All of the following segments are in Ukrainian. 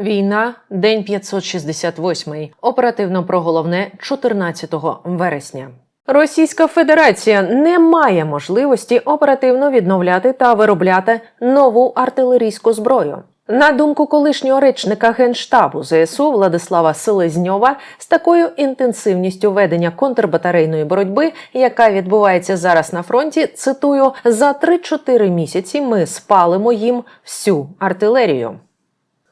Війна, день 568. Оперативно про головне 14 вересня. Російська Федерація не має можливості оперативно відновляти та виробляти нову артилерійську зброю. На думку колишнього речника генштабу ЗСУ Владислава Селезньова, з такою інтенсивністю ведення контрбатарейної боротьби, яка відбувається зараз на фронті, цитую за 3-4 місяці ми спалимо їм всю артилерію.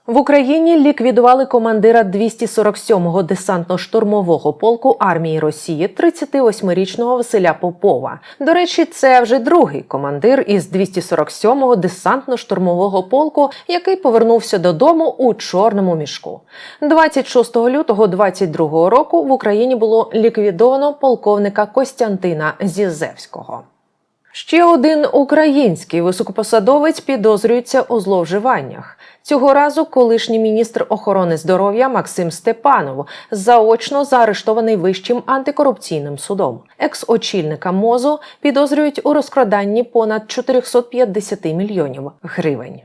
В Україні ліквідували командира 247-го десантно-штурмового полку армії Росії 38-річного Василя Попова. До речі, це вже другий командир із 247-го десантно-штурмового полку, який повернувся додому у чорному мішку. 26 лютого 22 року в Україні було ліквідовано полковника Костянтина Зізевського. Ще один український високопосадовець підозрюється у зловживаннях. Цього разу колишній міністр охорони здоров'я Максим Степанов заочно заарештований вищим антикорупційним судом. Екс-очільника МОЗу підозрюють у розкраданні понад 450 мільйонів гривень.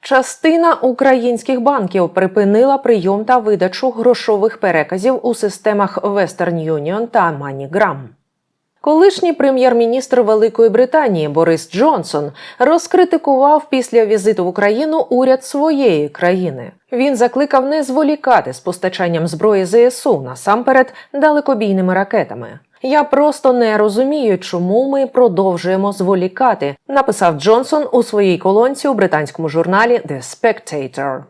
Частина українських банків припинила прийом та видачу грошових переказів у системах Western Union та MoneyGram. Колишній прем'єр-міністр Великої Британії Борис Джонсон розкритикував після візиту в Україну уряд своєї країни. Він закликав не зволікати з постачанням зброї ЗСУ насамперед далекобійними ракетами. Я просто не розумію, чому ми продовжуємо зволікати, написав Джонсон у своїй колонці у британському журналі The Spectator.